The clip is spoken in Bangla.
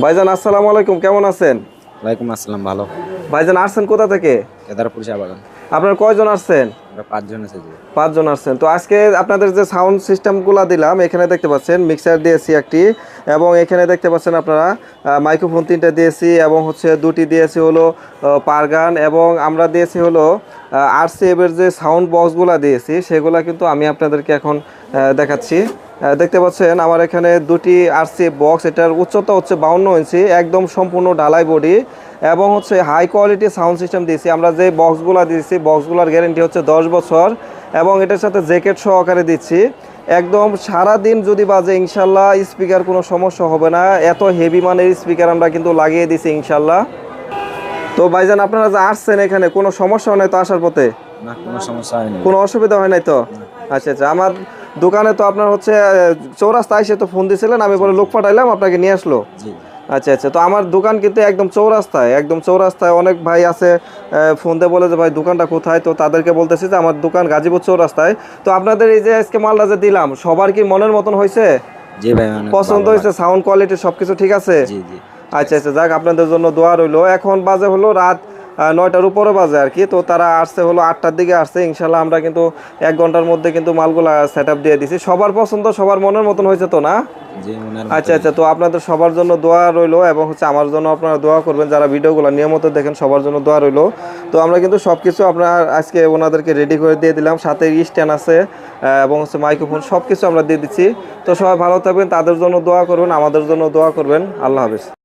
ভাইজান আসসালামু আলাইকুম কেমন আছেন? ওয়ালাইকুম আসসালাম ভালো। ভাইজান আসছেন কোথা থেকে? কেদারপুর চা বাগান। আপনার কয়জন আসছেন? আমরা পাঁচজন এসেছি পাঁচজন আসছেন। তো আজকে আপনাদের যে সাউন্ড সিস্টেমগুলো দিলাম এখানে দেখতে পাচ্ছেন মিক্সার দিয়েছি একটি এবং এখানে দেখতে পাচ্ছেন আপনারা মাইক্রোফোন তিনটে দিয়েছি এবং হচ্ছে দুটি দিয়েছি হলো পারগান এবং আমরা দিয়েছি হলো আর এর যে সাউন্ড বক্সগুলো দিয়েছি, সেগুলো কিন্তু আমি আপনাদেরকে এখন দেখাচ্ছি। দেখতে পাচ্ছেন আমার এখানে দুটি আরসি বক্স এটার উচ্চতা হচ্ছে বাউন্ন ইঞ্চি, একদম সম্পূর্ণ ঢালাই বডি এবং হচ্ছে হাই কোয়ালিটি সাউন্ড সিস্টেম দিয়েছি। আমরা যে বক্সগুলো দিয়েছি বক্সগুলোর গ্যারেন্টি হচ্ছে দশ বছর এবং এটার সাথে জ্যাকেট সহকারে দিচ্ছি। একদম সারা দিন যদি বাজে, ইনশাল্লাহ স্পিকার কোনো সমস্যা হবে না। এত হেভি মানের স্পিকার আমরা কিন্তু লাগিয়ে দিছি ইনশাল্লাহ। তো ভাইজান আপনারা যে আসছেন এখানে কোনো সমস্যা হয় তো আসার পথে? না কোনো সমস্যা হয়নি। কোনো অসুবিধা হয় নাই তো? আচ্ছা আচ্ছা আমার দোকানে তো আপনার হচ্ছে আহ, চৌরাস্তায় এসে তো ফোন দিয়েছিলেন আমি পরে লোক পাঠাইলাম আপনাকে নিয়ে আসলো। আচ্ছা আচ্ছা তো আমার দোকান কিন্তু একদম চৌরাস্তায় একদম চৌরাস্তায় অনেক ভাই আছে ফোন দিয়ে বলে যে ভাই দোকানটা কোথায়? তো তাদেরকে বলতেছি যে আমার দোকান গাজীপুর চৌরাস্তায়। তো আপনাদের এই যে আজকে মালটা যে দিলাম সবার কি মনের মতন হয়েছে? জি ভাই পছন্দ হয়েছে? সাউন্ড কোয়ালিটি সবকিছু ঠিক আছে? জি জি। আচ্ছা আচ্ছা যাক আপনাদের জন্য দোয়া রইল। এখন বাজে হলো রাত নয়টার উপরে বাজে আর কি। তো তারা আসছে হলো আটটার দিকে আসছে। ইনশাল্লাহ আমরা কিন্তু এক ঘণ্টার মধ্যে কিন্তু মালগুলা সেট আপ দিয়ে দিছি। সবার পছন্দ সবার মনের মতন হয়েছে তো না? আচ্ছা আচ্ছা তো আপনাদের সবার জন্য দোয়া রইল এবং হচ্ছে আমার জন্য আপনারা দোয়া করবেন। যারা ভিডিওগুলো নিয়মিত দেখেন সবার জন্য দোয়া রইল। তো আমরা কিন্তু সব কিছু আপনার আজকে ওনাদেরকে রেডি করে দিয়ে দিলাম। সাথে স্ট্যান্ড আছে এবং হচ্ছে মাইক্রোফোন সব কিছু আমরা দিয়ে দিচ্ছি। তো সবাই ভালো থাকবেন তাদের জন্য দোয়া করবেন আমাদের জন্য দোয়া করবেন। আল্লাহ হাফিজ।